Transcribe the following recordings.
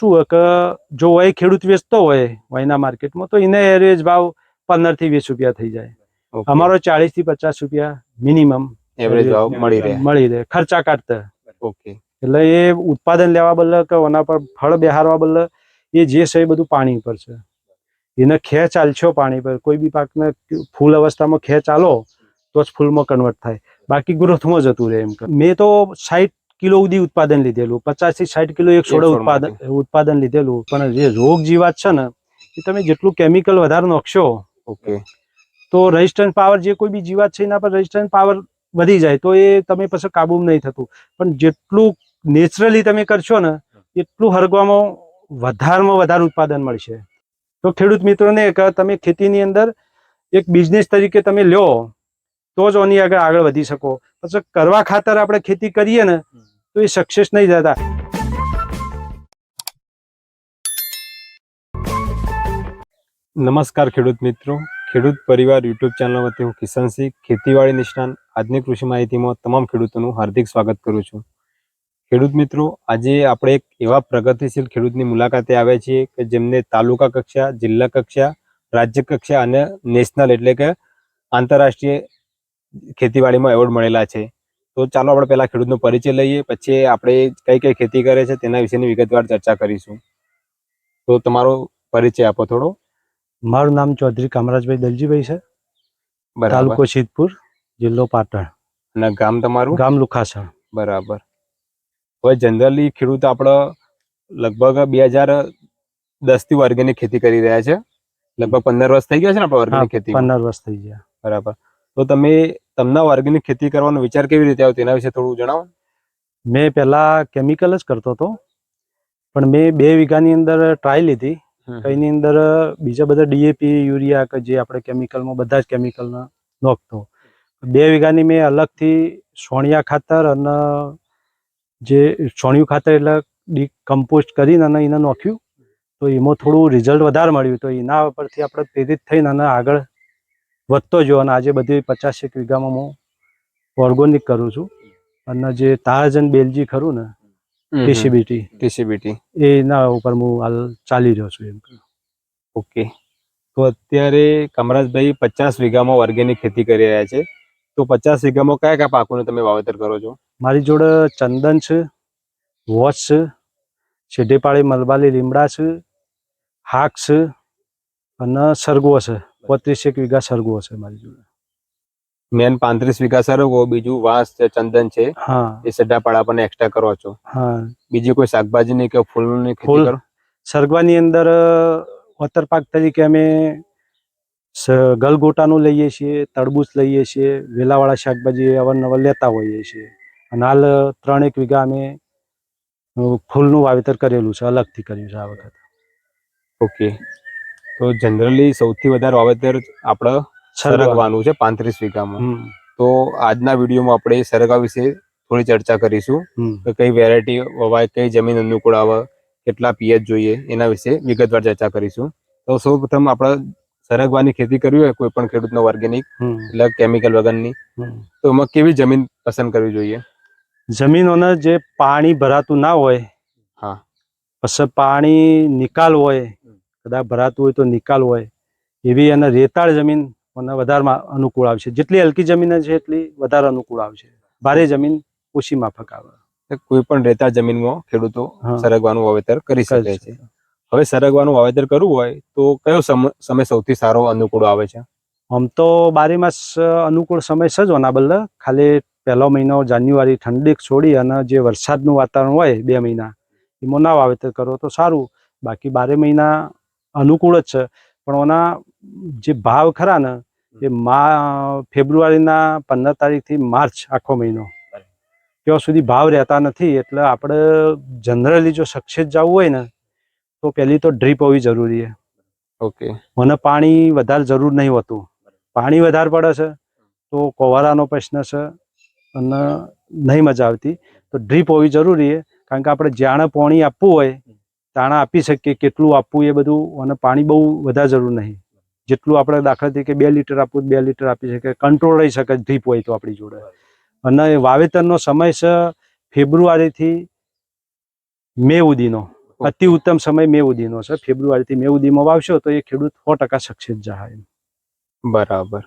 શું હોય કે જો વય ખેડૂત વેચતો હોય વયના માર્કેટમાં તો એને એવરેજ ભાવ પંદરથી વીસ રૂપિયા થઈ જાય. અમારો ચાલીસથી પચાસ રૂપિયા મિનિમમ એવરેજ ભાવ મળી રહે. મળી રહે. ખર્ચા કાઢતા. ઓકે એટલે એ ઉત્પાદન લેવા બદલે કે ઓના પર ફળ બેહારવા બદલે એ જે છે એ બધું પાણી પર છે. એને ખેંચ આલશો પાણી પર. કોઈ બી પાકને ફૂલ અવસ્થામાં ખેંચ આલો તો જ ફૂલમાં કન્વર્ટ થાય. બાકી ગ્રોથમાં જતું રહે એમ કે. મેં તો સાઠ કિલો સુધી ઉત્પાદન લીધેલું પચાસથી સાઠ કિલો એક છોડે ઉત્પાદન ઉત્પાદન લીધેલું. પણ જે રોગ જીવાત છે ને એ તમે જેટલું કેમિકલ વધારે નાખશો ઓકે. તો રેઝિસ્ટન્સ પાવર જે કોઈ બી જીવાત છે એના પર રેઝિસ્ટન્સ પાવર વધી જાય તો એ તમે પછી કાબુ નહીં થતું. પણ જેટલું નેચરલી તમે કરશો ને એટલું હરગવામાં વધારેમાં વધારે ઉત્પાદન મળશે. તો ખેડૂત મિત્રોને કે તમે ખેતીની અંદર એક બિઝનેસ તરીકે તમે લ્યો તો જ ઓની આગળ આગળ વધી શકો. પછી કરવા ખાતર આપણે ખેતી કરીએ ને તો એ સક્સેસ નહીં થતા. નમસ્કાર ખેડૂત મિત્રો. ખેડૂત પરિવાર યુટ્યુબ ચેનલ વતી હું કિશનસિંહ ખેતીવાડી નિષ્ણાંત. આજની કૃષિ માહિતીમાં તમામ ખેડૂતોનું હાર્દિક સ્વાગત કરું છું. ખેડૂત મિત્રો, આજે આપણે એક એવા પ્રગતિશીલ ખેડૂતની મુલાકાતે આવ્યા છીએ કે જેમને તાલુકા કક્ષા, જિલ્લા કક્ષા, રાજ્ય કક્ષા અને નેશનલ એટલે કે આંતરરાષ્ટ્રીય ખેતીવાડીમાં એવોર્ડ મળેલા છે. તો ચાલો આપણે પહેલા ખેડૂતનો પરિચય લઈએ પછી આપણે કઈ કઈ ખેતી કરે છે તેના વિશેની વિગતવાર ચર્ચા કરીશું. તો તમારો પરિચય આપો થોડો. મારું નામ ચૌધરી કામરાજભાઈ દલજીભાઈ છે. બરાબર. તાલુકો સિદ્ધપુર જિલ્લો પાટણ. અને ગામ તમારું? ગામ લુખાસણ. બરાબર. હવે જનરલી ખેડૂત આપણે લગભગ બે હજાર દસથી ઓર્ગેનિક ખેતી કરી રહ્યા છે. લગભગ પંદર વર્ષ થઈ ગયા છે ને આપણે ઓર્ગેનિક ખેતી. પંદર વર્ષ થઈ ગયા. બરાબર. તો તમે તમને ઓર્ગેનિક ખેતી કરવાનો વિચાર કેવી રીતે આવ્યો? તેના વિશે થોડું જણાવો. મેં પહેલા કેમિકલ જ કરતો હતો. પણ મેં બે વીઘાની અંદર ટ્રાય લીધી. એની અંદર બીજા બધા ડીએપી યુરિયા કે જે આપણે કેમિકલમાં બધા જ કેમિકલ નોખતો. બે વીઘાની મેં અલગથી સોણિયા ખાતર અને જે સોણિયું ખાતર એટલે ડી કમ્પોસ્ટ કરીને અને એને નોખ્યું. તો એમાં થોડું રિઝલ્ટ વધારે મળ્યું. તો એના પરથી આપણે પ્રેરિત થઈને અને આગળ વધતો જો અને આજે બધી પચાસેક વીઘામાં હું ઓર્ગોનિક કરું છું. અને જે તારાજન બેલજી ખરું ને ટીસીબીટી ટીસીબીટી એના ઉપર હું હાલ ચાલી રહ્યો છું એમ. ઓકે તો અત્યારે કમરાજભાઈ પચાસ વીઘામાં ઓર્ગેનિક ખેતી કરી રહ્યા છે. તો પચાસ વીઘામાં કયા કયા પાકોનું તમે વાવેતર કરો છો? મારી જોડે ચંદન છે વોચ છે શેઢેપાળી મલબાલી લીમડા છે હાક છે અને સરગવો છે. પોત્રીસેક વીઘા સરગવો છે મારી જોડે. મેન પાંત્રીસ વીઘા સરગવો બીજું વાંસ છે ચંદન છે હા. એ સડાપાડા પણ એક્સ્ટ્રા કરો છો. હા. બીજી કોઈ શાકભાજીની કે ફૂલની ખેતી ફૂલ કરો? સરગવાની અંદર વતર પાક તરીકે અમે ગલગોટાનું લઈએ છીએ તરબૂચ લઈએ છીએ વેલાવાળા શાકભાજી અવારનવાર લેતા હોઈએ છીએ. અને હાલ ત્રણેક વીઘા અમે ફૂલનું વાવેતર કરેલું છે અલગથી કર્યું છે આ વખત. ઓકે. તો જનરલી સૌથી વધારે વાવેતર આપણે સરગવાનું છે પાંત્રીસ વીઘામાં. તો આજના વિડીયોમાં આપણે સરગવા વિશે થોડી ચર્ચા કરીશું. કે કઈ વેરાયટી વવાય કઈ જમીન અનુકૂળ આવે કેટલા પીએચ જોઈએ એના વિશે વિગતવાર ચર્ચા કરીશું. તો સૌપ્રથમ આપણે સરગવાની ખેતી કરવી હોય કોઈ પણ ખેડૂતનો ઓર્ગેનિક એટલે કેમિકલ વગરની તો એમાં કેવી જમીન પસંદ કરવી જોઈએ? જમીનોને જે પાણી ભરાતું ના હોય હા. પછી પાણી નિકાલ હોય કદાચ ભરાતું હોય તો નિકાલ હોય એવી અને રેતાળ જમીન મને વધારે અનુકૂળ આવશે જેટલી હલકી જમીન છે એટલી વધારે અનુકૂળ આવશે ભારે જમીન ઓછી માફક આવે કોઈ પણ રેતાળ જમીનમાં ખેડૂતો સરગવાનું વાવેતર કરી શકે છે. હવે સરગવાનું વાવેતર કરવું હોય તો કયો સમ- સમય સૌથી સારો અનુકૂળ આવે છે? આમ તો બારે માસ અનુકૂળ સમય છે જ ઓના બદલે ખાલી પહેલો મહિનો જાન્યુઆરી ઠંડી છોડી અને જે વરસાદનું વાતાવરણ હોય બે મહિના એમાં ના વાવેતર કરો તો સારું. બાકી બારે મહિના અનુકૂળ જ છે. પણ ઓના જે ભાવ ખરા ને એ મા ફેબ્રુઆરીના પંદર તારીખથી માર્ચ આખો મહિનો. ત્યાં સુધી ભાવ રહેતા નથી એટલે આપણે જનરલી જો સક્સેસ જવું હોય ને તો પહેલી તો ડ્રીપ હોવી જરૂરી છે ઓકે. મને પાણી વધારે જરૂર નહીં હોતું. પાણી વધારે પડે છે તો કોવારાનો પ્રશ્ન છે અને નહીં મજા આવતી. તો ડ્રીપ હોવી જરૂરી છે કારણ કે આપણે જાણે પાણી આપવું હોય તાણે આપી શકીએ કેટલું આપવું એ બધું અને પાણી બહુ વધારે જરૂર નહીં. જેટલું આપણે દાખલા તરીકે બે લીટર આપવું બે લીટર આપી શકીએ. કંટ્રોલ રહી શકે ધીપ હોય તો આપણી જોડે. અને વાવેતરનો સમય છે ફેબ્રુઆરીથી મે ઉદીનો અતિ ઉત્તમ સમય મે ઉદીનો છે. ફેબ્રુઆરીથી મે ઉદીમાં વાવશો તો એ ખેડૂત સો ટકા સક્સેસ જાય બરાબર.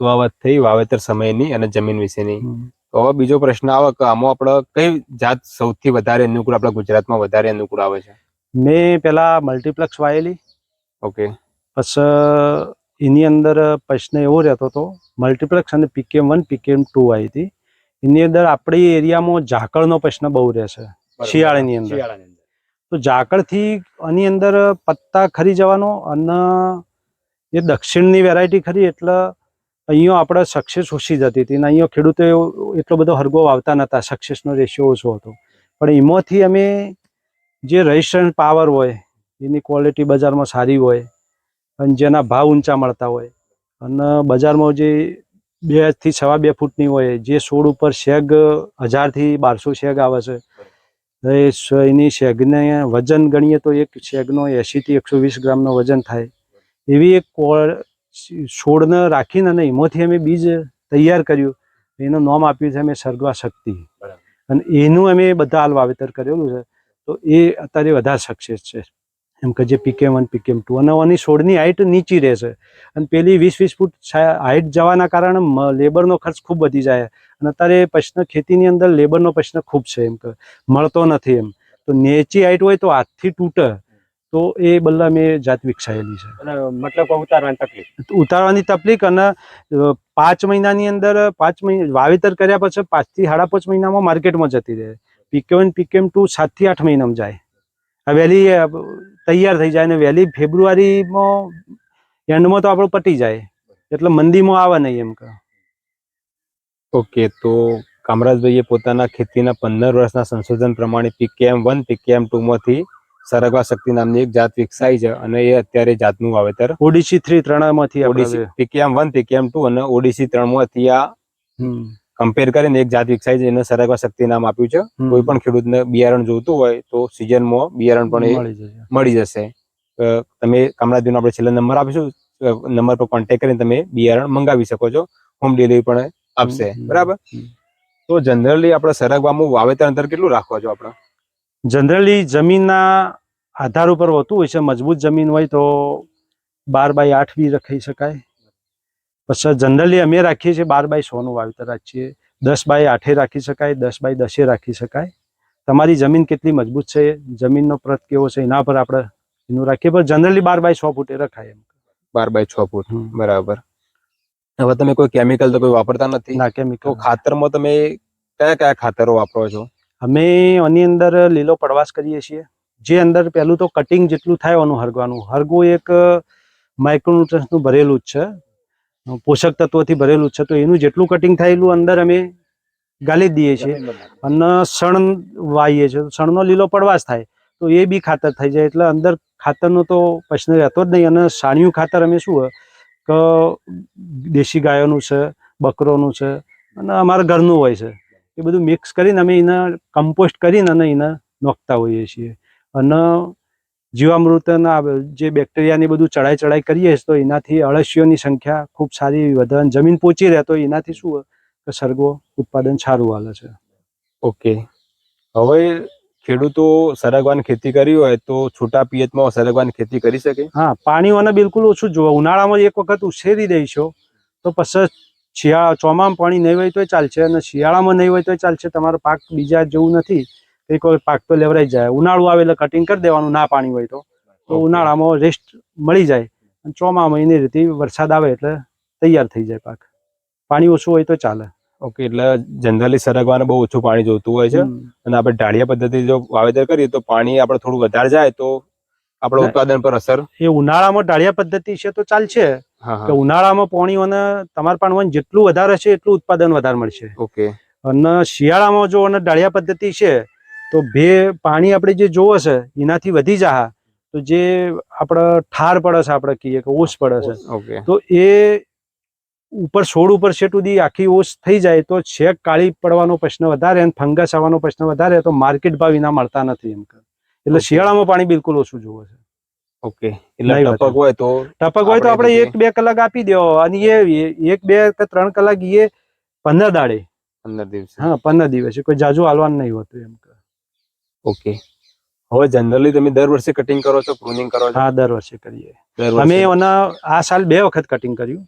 તો આ વાત થઈ વાવેતર સમયની અને જમીન વિશેની. તો હવે બીજો પ્રશ્ન આવે કે આમાં આપણે કઈ જાત સૌથી વધારે અનુકૂળ આપણા ગુજરાતમાં વધારે અનુકૂળ આવે છે? મેં પેલા મલ્ટીપ્લેક્સ વાયેલી. ઓકે પછી એની અંદર પ્રશ્ન એવો રહેતો હતો મલ્ટીપ્લેક્સ અને પીકેમ વન પીકેમ ટુ આવી હતી. એની અંદર આપણી એરિયામાં ઝાકળનો પ્રશ્ન બહુ રહેશે શિયાળાની અંદર. તો ઝાકળથી આની અંદર પત્તા ખરી જવાનો અને એ દક્ષિણની વેરાયટી ખરી એટલે અહીંયા આપણે સક્સેસ ઓછી જતી હતી. અને અહીંયા ખેડૂતો એટલો બધો હરગો વાવતા નહોતા સક્સેસનો રેશિયો ઓછો હતો. પણ એમાંથી અમે જે રજિસ્ટ્રન્ટ પાવર હોય એની ક્વોલિટી બજારમાં સારી હોય અને જેના ભાવ ઊંચા મળતા હોય. અને બજારમાં જે બેથી સવા બે ફૂટની હોય જે છોડ ઉપર શેગ હજારથી બારસો શેગ આવે છે એની શેગને વજન ગણીએ તો એક શેગનો એંશીથી એકસો વીસ ગ્રામનો વજન થાય. એવી એક છોડને રાખીને અને એમાંથી અમે બીજ તૈયાર કર્યું. એનું નામ આપ્યું છે અમે સર્ગવા શક્તિ. અને એનું અમે બધા હાલ વાવેતર કરેલું છે. તો એ અત્યારે વધારે સક્સેસ છે. એમ કે જે પીકેમ વન પીકેમ ટુ અને આની છોડની હાઇટ નીચી રહેશે. અને પેલી વીસ વીસ ફૂટ હાઇટ જવાના કારણે લેબરનો ખર્ચ ખૂબ વધી જાય. અને અત્યારે પ્રશ્ન ખેતીની અંદર લેબરનો પ્રશ્ન ખૂબ છે એમ કે મળતો નથી એમ. તો નેચી હાઇટ હોય તો હાથથી તૂટે. તો એ બદલા મેં જાત વિકસાયેલી છે. અને મતલબ ઉતારવાની તકલીફ? ઉતારવાની તકલીફ અને પાંચ મહિનાની અંદર પાંચ મહિના વાવેતર કર્યા પછી પાંચથી સાડા પાંચ મહિનામાં માર્કેટમાં જતી રહે. પીકે વન પીકેમ ટુ સાતથી આઠ મહિનામાં જાય. આ વહેલી તૈયાર થઈ જાય અને વહેલી ફેબ્રુઆરીમાં એન્ડમાં તો આપણું પટી જાય. એટલે મંદીમાં આવે નહીં એમ કે. ઓકે તો કામરાજભાઈએ પોતાના ખેતીના પંદર વર્ષના સંશોધન પ્રમાણે પીકેએમ વન પીકેએમ ટુ માંથી સરગવા શક્તિ નામની એક જાત વિકસાઈ છે અને એ અત્યારે જાતનું વાવેતર ઓડીસી થ્રી ત્રણમાંથી ODC PKM one PKM two અને ઓડીસી ત્રણમાંથી આ કમ્પેર કરીને એક જાત વિકસાવી છે એને સરગવા શક્તિ નામ આપ્યું છે. કોઈ પણ ખેડૂતને બિયારણ જોઈતું હોય તો સિઝનમાં બિયારણ પણ મળી જશે. તમે કામરાજભાઈનો આપણે છેલ્લો નંબર આપીશું. નંબર પર કોન્ટેક્ટ કરીને તમે બિયારણ મંગાવી શકો છો. હોમ ડિલિવરી પણ આપશે. બરાબર? તો જનરલી આપણે સરગવામાં વાવેતર અંતર કેટલું રાખવા છો આપણે? જનરલી જમીનના આધાર ઉપર હોતું હોય છે મજબૂત જમીન હોય તો બાર બાય આઠ બી રખાઈ શકાય. પછી જનરલી અમે રાખીએ છીએ બાર બાય સોનું વાવેતર રાખીએ. દસ બાય આઠે રાખી શકાય દસ બાય દસે રાખી શકાય. તમારી જમીન કેટલી મજબૂત છે? જમીનનો પ્રત કેવો છે? એના પર આપણે એનું રાખીએ. પણ જનરલી બાર બાય સો ફૂટે રખાય એમ. બાર બાય છ ફૂટ. બરાબર. હવે તમે કોઈ કેમિકલ તો કોઈ વાપરતા નથી? ના કેમિકલ ખાતરમાં તમે કયા કયા ખાતરો વાપરો છો? અમે આની અંદર લીલો પડવાશ કરીએ છીએ. જે અંદર પહેલું તો કટિંગ જેટલું થાય એનું હરગવાનું. હરગવું એક માઇક્રોન્યુટ્રન્સનું ભરેલું જ છે. પોષક તત્વોથી ભરેલું છે. તો એનું જેટલું કટિંગ થાય એટલું અંદર અમે ગાલી દઈએ છીએ. અને સણ વાઈએ છીએ. સણનો લીલો પડવાશ થાય તો એ બી ખાતર થઈ જાય. એટલે અંદર ખાતરનો તો પ્રશ્ન રહેતો જ નહીં. અને સાણિયું ખાતર અમે શું હોય કે દેશી ગાયોનું છે બકરોનું છે અને અમારા ઘરનું હોય છે. એ બધું મિક્સ કરીને અમે એને કમ્પોસ્ટ કરીને અને એને નોખતા હોઈએ છીએ. અને જીવામૃતના જે બેક્ટેરિયાની બધું ચડાઈ ચડાઈ કરીએ તો એનાથી અળસીઓની સંખ્યા ખૂબ સારી વધારે જમીન પોચી રહે તો એનાથી શું કે સરગો ઉત્પાદન સારું હાલે છે. ઓકે. હવે ખેડૂતો સરગવાની ખેતી કરી હોય તો છૂટા પિયતમાં સરગવાની ખેતી કરી શકે? હા પાણી અને બિલકુલ ઓછું જોવા. ઉનાળામાં એક વખત ઉછેરી દઈશો તો પછી શિયાળા ચોમામાં પાણી નહીં હોય તો ચાલશે અને શિયાળામાં નહીં હોય તો ચાલશે. તમારો પાક બીજા જેવું નથી. એક વખત પાક તો લેવરાઈ જાય. ઉનાળું આવે એટલે કટિંગ કરી દેવાનું ના પાણી હોય તો. તો ઉનાળામાં રેસ્ટ મળી જાય. અને ચોમામાં એની રીતે વરસાદ આવે એટલે તૈયાર થઈ જાય પાક. પાણી ઓછું હોય તો ચાલે. ઓકે એટલે જનરલી સરગવાને બહુ ઓછું પાણી જોતું હોય છે. અને આપણે ઢાળિયા પદ્ધતિ જો વાવેતર કરીએ તો પાણી આપણે થોડું વધારે જાય તો આપણા ઉત્પાદન પર અસર. એ ઉનાળામાં ઢાળિયા પદ્ધતિ છે તો ચાલશે. કે ઉનાળામાં પાણી અને તમારા પાણી જેટલું વધારે હશે એટલું ઉત્પાદન વધારે મળશે. ઓકે અને શિયાળામાં જો અને ડાળિયા પદ્ધતિ છે તો ભે પાણી આપણે જે જોવે છે એનાથી વધી જા તો જે આપણે ઠાર પડે છે આપણે કહીએ કે ઓસ પડે છે. તો એ ઉપર છોડ ઉપર છે સુધી આખી ઓસ થઈ જાય તો છેક કાળી પડવાનો પ્રશ્ન વધારે અને ફંગસ આવવાનો પ્રશ્ન વધારે તો માર્કેટ ભાવ એના મળતા નથી એમ. એટલે શિયાળામાં પાણી બિલકુલ ઓછું જોવે છે. ઓકે. એટલે ટપક હોય તો ટપક હોય તો આપણે એક બે કલાક આપી દો અને એ એક બે કે ત્રણ કલાક એ પંદર દાડે. પંદર દિવસ. હા પંદર દિવસે. કોઈ જાજુ હાલવાનું નહીં હોતું એમ. ઓકે હવે જનરલી તમે દર વર્ષે કટિંગ કરો છો પ્રુનિંગ કરો છો? હા દર વર્ષે કરીએ. અમે એના આ સાલ બે વખત કટિંગ કર્યું.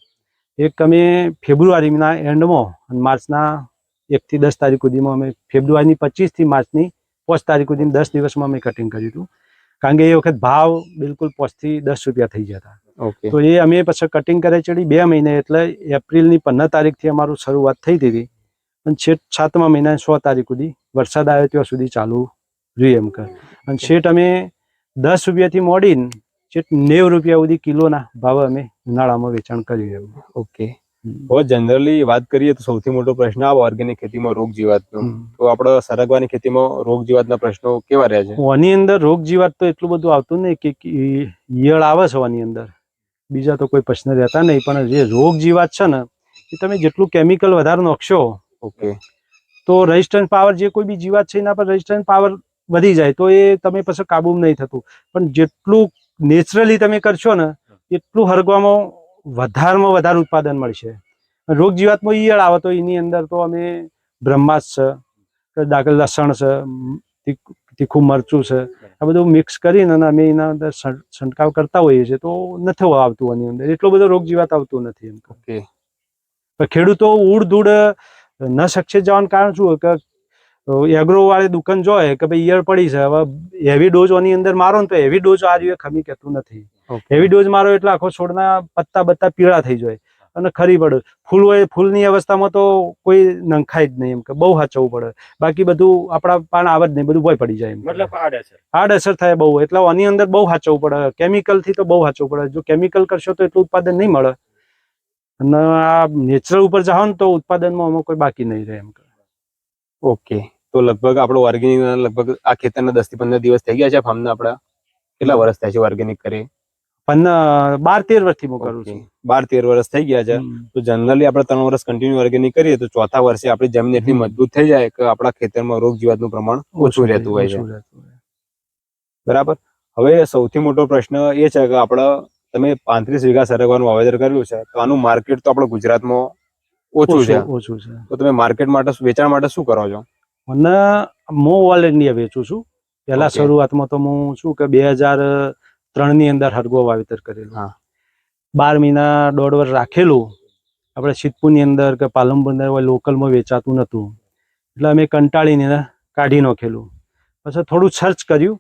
એક અમે ફેબ્રુઆરીના એન્ડમાં અને માર્ચના એકથી દસ તારીખ સુધીમાં અમે ફેબ્રુઆરીની પચીસથી માર્ચની પાંચ તારીખ સુધી દસ દિવસમાં અમે કટિંગ કર્યું હતું. કારણ કે એ વખત ભાવ બિલકુલ પાંચથી દસ રૂપિયા થઈ ઓકે તો એ અમે પછી કટિંગ કરે ચડી બે મહિને એટલે એપ્રિલની પંદર તારીખથી અમારું શરૂઆત થઈ હતી. અને છેક સાતમા મહિના સો તારીખ સુધી વરસાદ આવ્યો ત્યાં સુધી ચાલુ એમ કર અને શેઠ અમે દસ રૂપિયાથી મોડીને શેઠ નેવ રૂપિયા સુધી કિલોના ભાવે અમે ઉનાળામાં વેચાણ કર્યું એમ. ઓકે. હવે જનરલી વાત કરીએ તો સૌથી મોટો પ્રશ્ન આવો ઓર્ગેનિક ખેતીમાં રોગ જીવાતનો તો આપણે સરગવાની ખેતીમાં રોગ જીવાતના પ્રશ્નો કેવા રહે છે? આની અંદર રોગ જીવાત તો એટલું બધું આવતું નહીં કે કે ઈયળ આવે છે ઓની અંદર. બીજા તો કોઈ પ્રશ્ન રહેતા નહીં પણ જે રોગ જીવાત છે ને એ તમે જેટલું કેમિકલ વધારે નાખશો ઓકે. તો રેઝિસ્ટન્સ પાવર જે કોઈ બી જીવાત છે એના પર રેઝિસ્ટન્સ પાવર વધી જાય તો એ તમે પછી કાબુ નહીં થતું. પણ જેટલું નેચરલી તમે કરશો ને એટલું હરગવામાં વધારમાં વધારે ઉત્પાદન મળશે. રોગ જીવાતમાં ઈયળ આવે તો એની અંદર તો અમે બ્રહ્માસ છે કે દાખલ લસણ છે તીખું મરચું છે આ બધું મિક્સ કરીને અને અમે એના અંદર છંટકાવ કરતા હોઈએ છીએ તો નથી આવતું આની અંદર. એટલો બધો રોગ જીવાત આવતું નથી એમ ઓકે. ખેડૂતો ઉડ ધૂળ ન શકશે જવાનું કારણ શું કે એગ્રો વાળી દુકાન જોય કે ભાઈ ઈયર પડી છે હવે હેવી ડોઝ ઓની અંદર મારો ને તો હેવી ડોઝ આ જોઈએ ખમી કહેતું નથી. હેવી ડોઝ મારો એટલે આખો છોડના પત્તા બત્તા પીળા થઈ જાય અને ખરી પડે. ફૂલ હોય ફૂલની અવસ્થામાં તો કોઈ નંખાય જ નહીં એમ કે બહુ હાચવવું પડે. બાકી બધું આપણા પાન આવે જ નહીં બધું ભય પડી જાય એમ. મતલબ આડે હાર્ડ અસર થાય બહુ એટલે આની અંદર બહુ હાચવવું પડે. કેમિકલથી તો બહુ સાચવું પડે. જો કેમિકલ કરશો તો એટલું ઉત્પાદન નહીં મળે. અને આ નેચરલ ઉપર જાઓ ને તો ઉત્પાદનમાં અમે કોઈ બાકી નહીં રહે એમ ઓકે તો લગભગ આપણો ઓર્ગેનિક લગભગ આ ખેતરના દસથી પંદર દિવસ થઈ ગયા છે ફાર્મના આપણા. કેટલા વર્ષ થયા છે ઓર્ગેનિક કરી? પણ બાર તેર વર્ષથી હું કરું છું. બાર તેર વર્ષ થઈ ગયા છે. તો જનરલી આપણે ત્રણ વર્ષ કન્ટિન્યુ ઓર્ગેનિક કરીએ તો ચોથા વર્ષે આપણી જમીન એટલી મજબૂત થઈ જાય કે આપણા ખેતરમાં રોગ જીવાતનું પ્રમાણ ઓછું રહેતું હોય છે. બરાબર? હવે સૌથી મોટો પ્રશ્ન એ છે કે આપણે તમે પાંત્રીસ વીઘા સરગવાનું વાવેતર કર્યું છે તો આનું માર્કેટ તો આપણે ગુજરાતમાં ઓછું છે. ઓછું છે. તો તમે માર્કેટ માટે વેચાણ માટે શું કરો છો? મને મો ઓલ ઇન્ડિયા વેચું છું. પહેલા શરૂઆતમાં તો હું શું કે બે હજાર ત્રણની અંદર હરગો વાવેતર કરેલું. બાર મહિના દોઢ વર્ષ રાખેલું. આપણે સિદ્ધપુરની અંદર કે પાલનપુર અંદર લોકલમાં વેચાતું નહોતું. એટલે અમે કંટાળીને કાઢી નાખેલું. પછી થોડું સર્ચ કર્યું.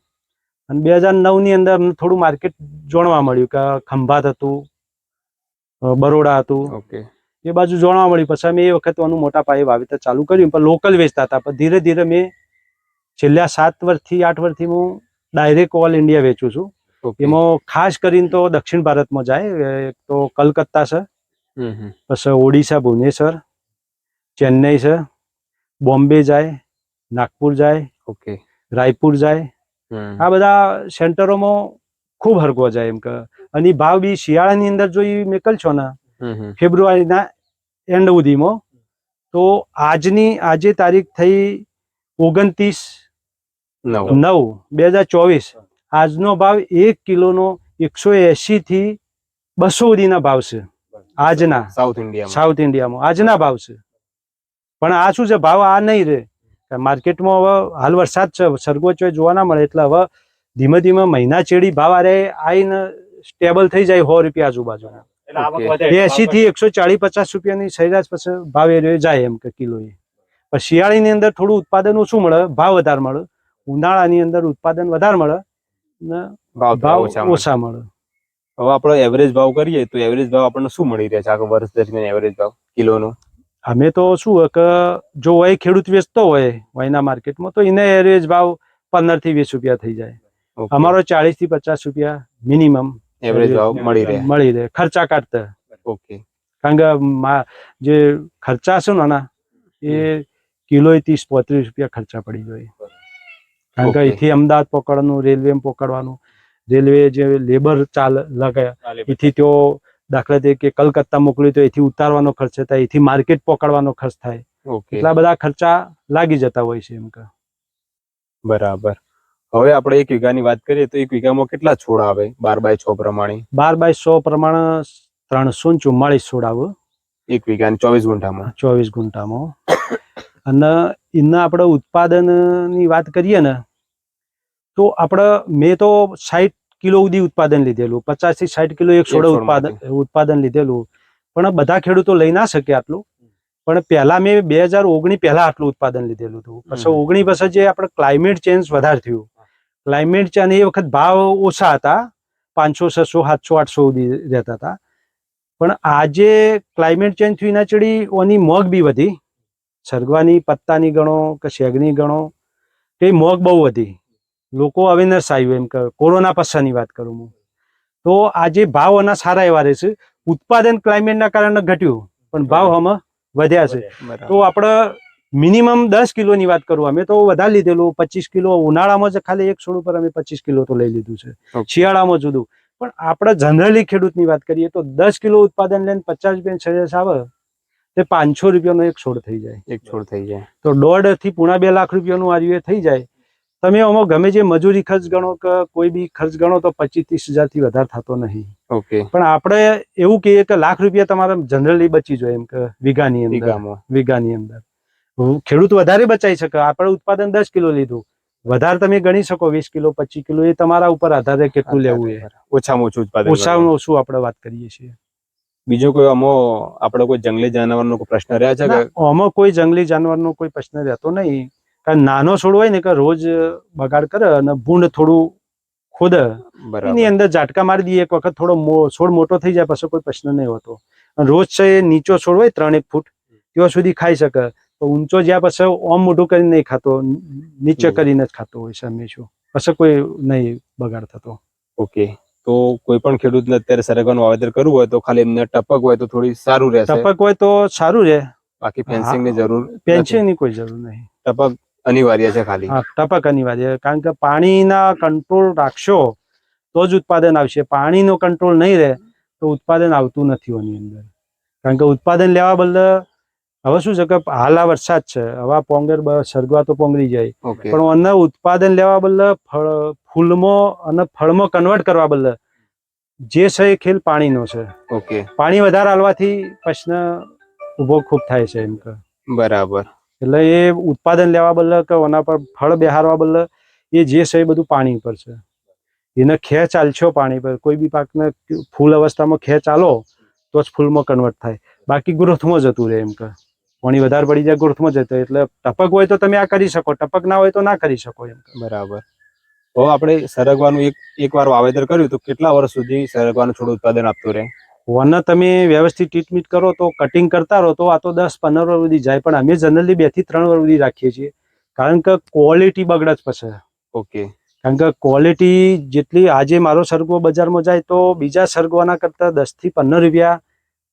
અને બે હજાર નવની અંદર અમને થોડું માર્કેટ જોણવા મળ્યું કે ખંભાત હતું બરોડા હતું. ઓકે. એ બાજુ જોવા મળ્યું. પછી અમે એ વખત આનું મોટા પાયે વાવેતર ચાલુ કર્યું. પણ લોકલ વેચતા હતા. પણ ધીરે ધીરે મેં છેલ્લા સાત વર્ષથી આઠ વર્ષથી હું ડાયરેક્ટ ઓલ ઇન્ડિયા વેચું છું. એમાં ખાસ કરીને તો દક્ષિણ ભારતમાં જાય. તો કલકત્તા છે. પછી ઓડિશા ભુવનેશ્વર ચેન્નઈ છે. બોમ્બે જાય નાગપુર જાય ઓકે રાયપુર જાય. આ બધા સેન્ટરોમાં ખૂબ હરગો જાય એમ કે. અને ભાવ બી શિયાળાની અંદર જો ઈ મેકલશો ને હમ હમ ફેબ્રુઆરીના એન્ડ સુધીમાં. તો આજની આજે તારીખ થઈ ઓગણત્રીસ નવ. બે હજાર ચોવીસ. આજનો ભાવ એક કિલોનો એકસો એસી થી બસો સુધીના ભાવ છે. આજના. સાઉથ ઇન્ડિયા સાઉથ ઇન્ડિયામાં. આજના ભાવ છે. પણ આ શું છે? ભાવ આ નહીં રહે. માર્કેટમાં હવે હાલ વરસાદ છે. સરગવો ચોય જોવા ના મળે. એટલે હવે ધીમે ધીમે મહિના ચેડી ભાવ આરે આવીને સ્ટેબલ થઈ જાય સો રૂપિયા આજુબાજુ એસી થી એકસો ચાલીસ પચાસ રૂપિયાની સરેરાશ પછી ભાવ એ જાય એમ કે કિલો એ પણ શિયાળીની અંદર થોડું ઉત્પાદન ઓછું મળે ભાવ વધારે મળે. ઉનાળાની અંદર ઉત્પાદન વધારે મળે ને ભાવ ઓછા મળે. હવે આપણે એવરેજ ભાવ કરીએ તો એવરેજ ભાવ આપણને શું મળી રહે છે આખા વર્ષ દરમિયાન એવરેજ ભાવ કિલોનો? અમે તો શું હોય કે જો હોય ખેડૂત વેચતો હોય વયના માર્કેટમાં તો એને એવરેજ ભાવ પંદરથી વીસ રૂપિયા થઈ જાય. અમારો ચાલીસથી પચાસ રૂપિયા મિનિમમ એવરેજ ભાવ મળી રહે. મળી રહે. ખર્ચા કાઢતા. ઓકે. કારણ કે જે ખર્ચા છે ને એ કિલો ત્રીસ પોત્રીસ રૂપિયા ખર્ચા પડી જાય. કારણ કે અહીંથી અમદાવાદ પકડવાનું રેલવે પકડવાનું. રેલવે જે લેબર ચાલ લગાયા એથી તેઓ દાખલા તરીકે કલકત્તા મોકલ્યું તો એથી ઉતારવાનો ખર્ચ થાય એથી માર્કેટ પકડવાનો ખર્ચ થાય. એટલા બધા ખર્ચા લાગી જતા હોય છે એમ કે. બરાબર. હવે આપણે એક વીઘાની વાત કરીએ તો એક વીઘામાં કેટલા છોડ આવે? બાર બાય છ પ્રમાણે. બાર બાય સો પ્રમાણે ત્રણસો ચુમ્માળીસ છોડાવો એક વીઘા ચોવીસ ગુંઠામાં. ચોવીસ ગુંઠામાં. અને એના આપણે ઉત્પાદનની વાત કરીએ ને તો આપણે મેં તો સાઠ કિલો સુધી ઉત્પાદન લીધેલું પચાસથી સાઠ કિલો એક છોડ ઉત્પાદન ઉત્પાદન લીધેલું. પણ બધા ખેડૂતો લઈ ના શકે આટલું. પણ પહેલા મેં બે હજાર ઓગણી પહેલા આટલું ઉત્પાદન લીધેલું હતું. પછી. ઓગણી પછી જે આપણે ક્લાઇમેટ ચેન્જ વધારે થયું ક્લાઇમેટ ચેન્જ એ વખત ભાવ ઓછા હતા. પાંચસો છસો સાતસો આઠસો સુધી રહેતા હતા. પણ આજે ક્લાઇમેટ ચેન્જ થયું એના ચડી ઓની મોગ બી વધી. સરગવાની પત્તાની ગણો કે શેગની ગણો તે મોગ બહુ વધી. લોકો અવેરનેસ આવ્યું એમ કે કોરોના પછાની વાત કરું હું. તો આજે ભાવ એના સારા એવા રહેશે. ઉત્પાદન ક્લાઇમેટના કારણે ઘટ્યું પણ ભાવ આમાં વધ્યા છે. તો આપણે મિનિમમ દસ કિલોની વાત કરું અમે તો વધારે લીધેલું પચીસ કિલો ઉનાળામાં જ ખાલી એક છોડ ઉપર અમે પચીસ કિલો તો લઈ લીધું છે. શિયાળામાં જુદું. પણ આપણે જનરલી ખેડૂતની વાત કરીએ તો દસ કિલો ઉત્પાદન લઈને પચાસ રૂપિયા સરેરાશ આવે તે પાંચસો રૂપિયાનો એક છોડ થઈ જાય. એક છોડ થઈ જાય. તો દોઢથી પૂણા બે લાખ રૂપિયાનું આર્યુ થઈ જાય. તમે આમાં ગમે જે મજૂરી ખર્ચ ગણો કે કોઈ બી ખર્ચ ગણો તો પચીસ ત્રીસ હજારથી વધારે થતો નહીં. ઓકે પણ આપણે એવું કહીએ કે લાખ રૂપિયા તમારે જનરલી બચી જાય એમ કે વીઘાની અંદર. વીઘાની અંદર. ખેડૂત વધારે બચાવી શકે આપણે ઉત્પાદન દસ કિલો લીધું. વધારે તમે ગણી શકો વીસ કિલો પચીસ કિલો એ તમારા ઉપર આધારે કેટલું લેવું એ. ઓછામાં ઓછું ઉત્પાદન ઓછામાં ઓછું આપણે વાત કરીએ છીએ. બીજો કોઈ અમો આપણો કોઈ જંગલી જાનવરનો કોઈ પ્રશ્ન રહ્યા છે કે? ના, આમાં કોઈ જંગલી જાનવરનો કોઈ પ્રશ્ન રહેતો નહીં. કારણ નાનો છોડ હોય ને કે રોજ બગાડ કરે અને ભૂંડ થોડું ખોદ એની અંદર ઝાટકા મારી દઈએ એક વખત થોડો મો- છોડ મોટો થઈ જાય પછી કોઈ પ્રશ્ન નહીં હોતો. અને રોજ છે એ નીચો છોડ હોય ત્રણ એક ફૂટ ત્યાં સુધી ખાઈ શકે. તો ઊંચો જ્યાં પછી ઓમ મોઢું કરીને નહીં ખાતો નીચે કરીને જ ખાતો હોય છે હંમેશા. પછી કોઈ નહીં બગાડ થતો. ઓકે. તો કોઈ પણ ખેડૂતને અત્યારે સરગવાનું વાવેતર કરવું હોય તો ખાલી એમને ટપક હોય તો થોડી સારું રહેશે. ટપક હોય તો સારું રહે. બાકી ફેન્સિંગની જરૂર ફેન્સિંગની કોઈ જરૂર નહીં. ટપક અનિવાર્ય છે ખાલી. હા ટપક અનિવાર્ય કારણ કે પાણીના કંટ્રોલ રાખશો તો જ ઉત્પાદન આવશે. પાણીનો કંટ્રોલ નહીં રહે તો ઉત્પાદન આવતું નથી એની અંદર. કારણ કે ઉત્પાદન લેવા બદલે હવે શું છે કે હાલ આ વરસાદ છે. હવે પોંગર સરગવા તો પોંગરી જાય. પણ અન્ન ઉત્પાદન લેવા બદલે ફળ ફૂલમાં અને ફળમાં કન્વર્ટ કરવા બદલે જે છે એ ખેલ પાણીનો છે. ઓકે. પાણી વધારે હાલવાથી પ્રશ્ન ઊભો ખૂબ થાય છે એમ કે. બરાબર. એટલે એ ઉત્પાદન લેવા બદલે કે ઓના પર ફળ બેહારવા બદલે એ જે છે એ બધું પાણી પર છે. એને ખેર ચાલશો પાણી પર. કોઈ બી પાકને ફૂલ અવસ્થામાં ખેંચ ચાલો તો જ ફૂલમાં કન્વર્ટ થાય. બાકી ગ્રોથમાં જતું રહે એમ કે. પાણી વધારે પડી જાય ગુર્થમાં જતો. એટલે ટપક હોય તો તમે આ કરી શકો ટપક ના હોય તો ના કરી શકો એમ. બરાબર. તો આપણે સરગવાનું એક એક વાર વાવેતર કર્યું તો કેટલા વર્ષ સુધી સરગવાનું છોડ ઉત્પાદન આપતું રહે? વન તમે વ્યવસ્થિત ટ્રીટમેન્ટ કરો તો કટિંગ કરતા રહો તો આ તો દસ પંદર વર્ષ સુધી જાય પણ અમે જનરલી બેથી ત્રણ વર્ષ સુધી રાખીએ છીએ. કારણ કે ક્વોલિટી બગડે જ પછી. ઓકે. કારણ કે ક્વોલિટી જેટલી આજે મારો સરગવો બજારમાં જાય તો બીજા સરગવાના કરતા દસથી પંદર રૂપિયા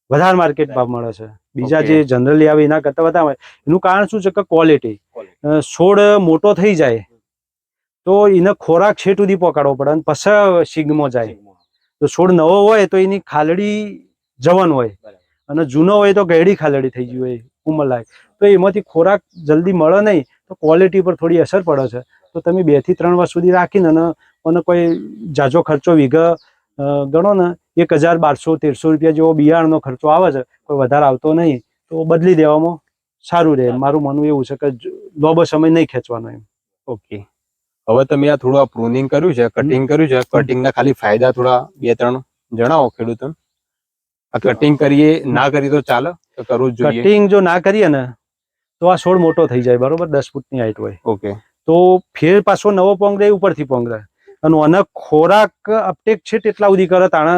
વધારે માર્કેટ ભાવ મળે છે. બીજા જે જનરલી આવે એના કરતા વધારે એનું કારણ શું છે કે ક્વોલિટી છોડ મોટો થઈ જાય તો એને ખોરાક છેટ સુધી પકડવો પડે અને પછી સિગમાં જાય. તો છોડ નવો હોય તો એની ખાલડી જવન હોય. અને જૂનો હોય તો ગયડી ખાલડી થઈ ગઈ હોય ઉંમરલાયક તો એમાંથી ખોરાક જલ્દી મળે નહીં તો ક્વોલિટી પર થોડી અસર પડે છે. તો તમે બેથી ત્રણ વર્ષ સુધી રાખીને અને અને કોઈ જાજો ખર્ચો વિઘ ગણો ને એક હજાર બારસો તેરસો રૂપિયા જેવો બિયારણનો ખર્ચો આવે છે કોઈ વધારે આવતો નહીં. તો બદલી દેવામાં સારું રહે. મારું માનવું એવું છે કે લાંબો સમય નહીં ખેંચવાનો એમ. ઓકે. હવે તમે આ થોડું આ પ્રુનિંગ કર્યું છે કટિંગ કર્યું છે. કટિંગ ના ખાલી ફાયદા થોડા બે ત્રણ જણાવો ખેડૂતોને. આ કટિંગ કરીએ ના કરીએ તો ચાલે? તો કરવું જ જોઈએ. કટિંગ જો ના કરીએ ને તો આ છોડ મોટો થઈ જાય બરોબર? દસ ફૂટની હાઈટ હોય. ઓકે. તો ફેર પાછો નવો પોંગ રહે ઉપરથી પોંગરે અને આને ખોરાક અપટેક છે તેટલા સુધી કરે તાણે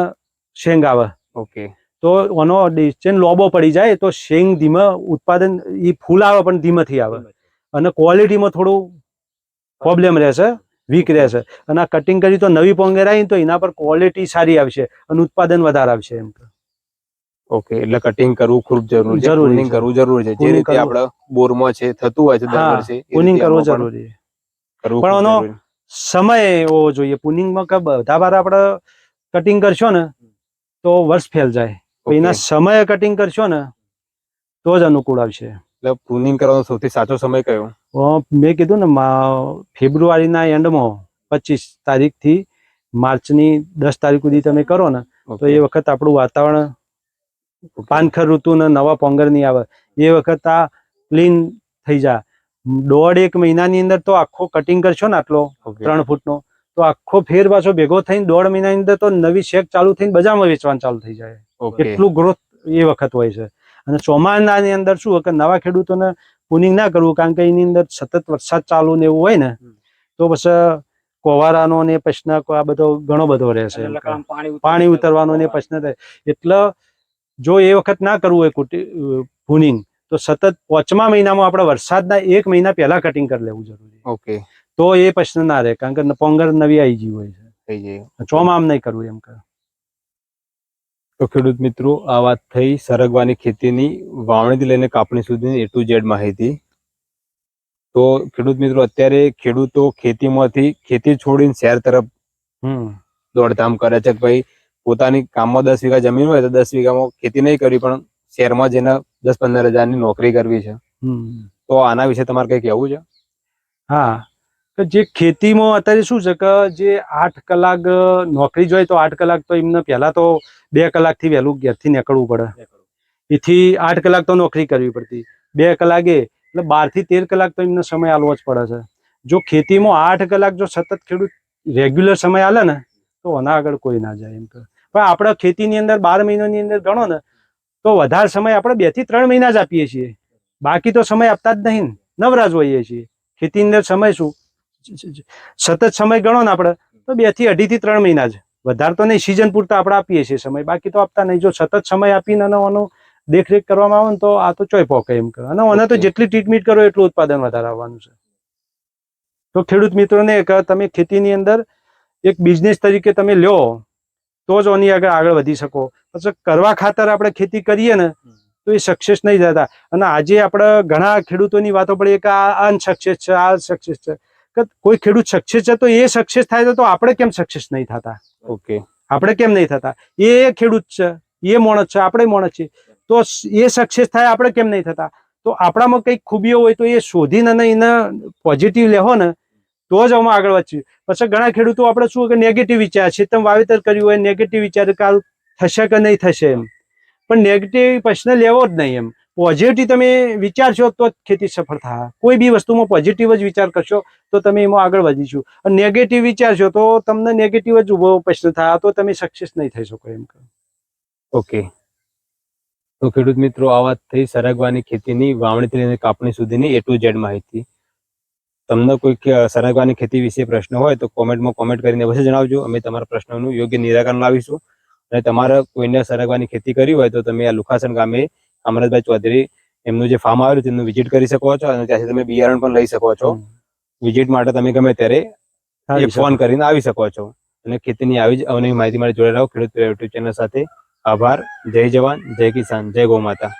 શેંગ આવે ઓકે. તો આનો ડિસ્ટન્સ લોબો પડી જાય તો શેંગ ધીમે ઉત્પાદન એ ફૂલ આવે પણ ધીમેથી આવે. અને ક્વોલિટીમાં થોડું પ્રોબ્લેમ રહેશે વીક રહેશે. અને આ કટિંગ કરી તો નવી પોંગેર આવી તો એના પર ક્વોલિટી સારી આવશે અને ઉત્પાદન વધારે આવશે એમ. ઓકે એટલે કટિંગ કરવું ખૂબ જરૂરી છે. જરૂરી કરવું જરૂરી છે. જે રીતે આપણે બોરમાં છે થતું હોય છે દર વર્ષે પુનિંગ કરવો જરૂરી. છે પણ એનો સમય હોવો જોઈએ. પુનિંગમાં કે બધા વાર આપણે કટિંગ કરશો ને તો વર્ષ ફેલ જાય. એના સમયે કટિંગ કરશો ને તો જ અનુકૂળ આવશે. એટલે પ્રુનિંગ કરવાનો સૌથી સાચો સમય કયો? મેં કીધું ને ફેબ્રુઆરીના એન્ડમાં પચીસ તારીખથી માર્ચની દસ તારીખ સુધી તમે કરો ને તો એ વખત આપણું વાતાવરણ પાનખર ઋતુ ને નવા પોંગરની આવે. એ વખત આ ક્લીન થઈ જાય. દોઢ એક મહિનાની અંદર તો આખો કટિંગ કરશો ને આટલો ત્રણ ફૂટનો તો આખો ફેર પાછો ભેગો થઈને દોઢ મહિનાની અંદર તો નવી શેક ચાલુ થઈને બજારમાં વેચવાનું ચાલુ થઈ જાય. એટલું ગ્રોથ એ વખત હોય છે. અને ચોમાસાની અંદર શું કે નવા ખેડૂતોને પુનિંગ ના કરવું કારણ કે એની અંદર સતત વરસાદ ચાલુ ને એવું હોય ને તો પછી કોવારાનો ને પ્રશ્ન આ બધો ઘણો બધો રહેશે પાણી ઉતરવાનો. ને પ્રશ્ન થાય. એટલે જો એ વખત ના કરવું હોય પુનિંગ તો સતત પાંચમા મહિનામાં આપણે વરસાદના એક મહિના પહેલા કટિંગ કરી લેવું જરૂરી. ઓકે તો એ પ્રશ્ન ના રહે કારણ કે પોંગર નવી આવી ગઈ હોય છે. ચોમામ ચોમા આમ નહીં કરવું એમ કે તો ખેડૂત મિત્રો આ વાત થઈ સરગવાની ખેતીની વાવણીથી લઈને કાપણી સુધીની એ ટુ ઝેડ માહિતી. તો ખેડૂત મિત્રો અત્યારે ખેડૂતો ખેતીમાંથી ખેતી છોડીને શહેર તરફ હમ. દોડધામ કરે છે કે ભાઈ પોતાની કામમાં દસ વીઘા જમીન હોય તો દસ વીઘામાં ખેતી નહીં કરવી પણ શહેરમાં જઈને દસ પંદર હજારની નોકરી કરવી છે. હમ. તો આના વિશે તમારે કઈ કહેવું છે? હા. જે ખેતીમાં અત્યારે શું છે કે જે આઠ કલાક નોકરી જોઈએ તો આઠ કલાક તો એમને પહેલાં તો બે કલાકથી વહેલું ઘેરથી નીકળવું પડે. એથી આઠ કલાક તો નોકરી કરવી પડતી. બે કલાકે એટલે બારથી તેર કલાક તો એમને સમય આલવો જ પડે છે. જો ખેતીમાં આઠ કલાક જો સતત ખેડૂત રેગ્યુલર સમય આલે ને, તો આના આગળ કોઈ ના જાય એમ કે. પણ આપણે ખેતીની અંદર બાર મહિનાની અંદર ગણો ને, તો વધારે સમય આપણે બેથી ત્રણ મહિના જ આપીએ છીએ. બાકી તો સમય આપતા જ નહીં નવરાજ હોઈએ છીએ. ખેતીની અંદર સમય શું? સતત સમય ગણો ને આપણે તો બેથી અઢી થી ત્રણ મહિના જ વધારે તો નહીં સિઝન પૂરતા આપણે આપીએ છીએ સમય. બાકી તો આપતા નહીં. જો સતત સમય આપીને આનો દેખરેખ કરવામાં આવે ને તો આ તો ચોય પોકે એમ કરો અને આને તો જેટલી ટ્રીટમેન્ટ કરો એટલું ઉત્પાદન વધારે આવવાનું છે. તો ખેડૂત મિત્રોને તમે ખેતીની અંદર એક બિઝનેસ તરીકે તમે લ્યો તો જ આની આગળ આગળ વધી શકો. પછી કરવા ખાતર આપણે ખેતી કરીએ ને તો એ સક્સેસ નહીં થતા. અને આજે આપણે ઘણા ખેડૂતોની વાતો પડીએ કે આ અનસક્સેસ છે આ સક્સેસ છે. કે કોઈ ખેડૂત સક્સેસ છે તો એ સક્સેસ થાય છે તો આપણે કેમ સક્સેસ નહીં થતા? ઓકે. આપણે કેમ નહીં થતા? એ ખેડૂત છે એ માણસ છે આપણે માણસ છે તો એ સક્સેસ થાય આપણે કેમ નહીં થતા? તો આપણામાં કંઈક ખૂબીઓ હોય તો એ શોધીને અને એને પોઝિટિવ લેહો ને તો જ અમે આગળ વધશું. પછી ઘણા ખેડૂતો આપણે શું કે નેગેટિવ વિચાર છે તમે વાવેતર કર્યું હોય નેગેટિવ વિચાર કાલ થશે કે નહીં થશે એમ. પણ નેગેટિવ પ્રશ્ન લેવો જ નહીં એમ. પોઝિટિવ તમે વિચારશો તો જ ખેતી સફળ થાય. કોઈ બી વસ્તુમાં પોઝિટિવ જ વિચાર કરશો તો તમે એમાં આગળ વધીશું અને નેગેટિવ વિચારશો તો તમને નેગેટિવ જ ઊભો પ્રશ્ન થાય, તો તમે સક્સેસ નહીં થઈ શકો એમ ઓકે. તો ખેડૂત મિત્રો, આ વાત થઈ સરગવાની ખેતીની, વાવણીથી લઈને કાપણી સુધીની એ ટુ ઝેડ માહિતી. તમને કોઈ સરગવાની ખેતી વિશે પ્રશ્ન હોય તો કોમેન્ટમાં કોમેન્ટ કરીને અવશ્ય જણાવજો. અમે તમારા પ્રશ્નોનું યોગ્ય નિરાકરણ લાવીશું. અને તમારે કોઈને સરગવાની ખેતી કરી હોય તો તમે આ લુખાસણ ગામે અમરતભાઈ ચૌધરી એમનું જે ફાર્મ આવેલું છે એમનું વિઝિટ કરી શકો છો અને ત્યાંથી તમે બિયારણ પણ લઈ શકો છો. વિઝિટ માટે તમે ગમે ત્યારે ફોન કરીને આવી શકો છો. અને ખેતીની આવી જ અવનવી માહિતી માટે જોડે રહો. ખેડૂત યુટ્યુબ ચેનલ સાથે આભાર. જય જવાન જય કિસાન જય ગૌ માતા.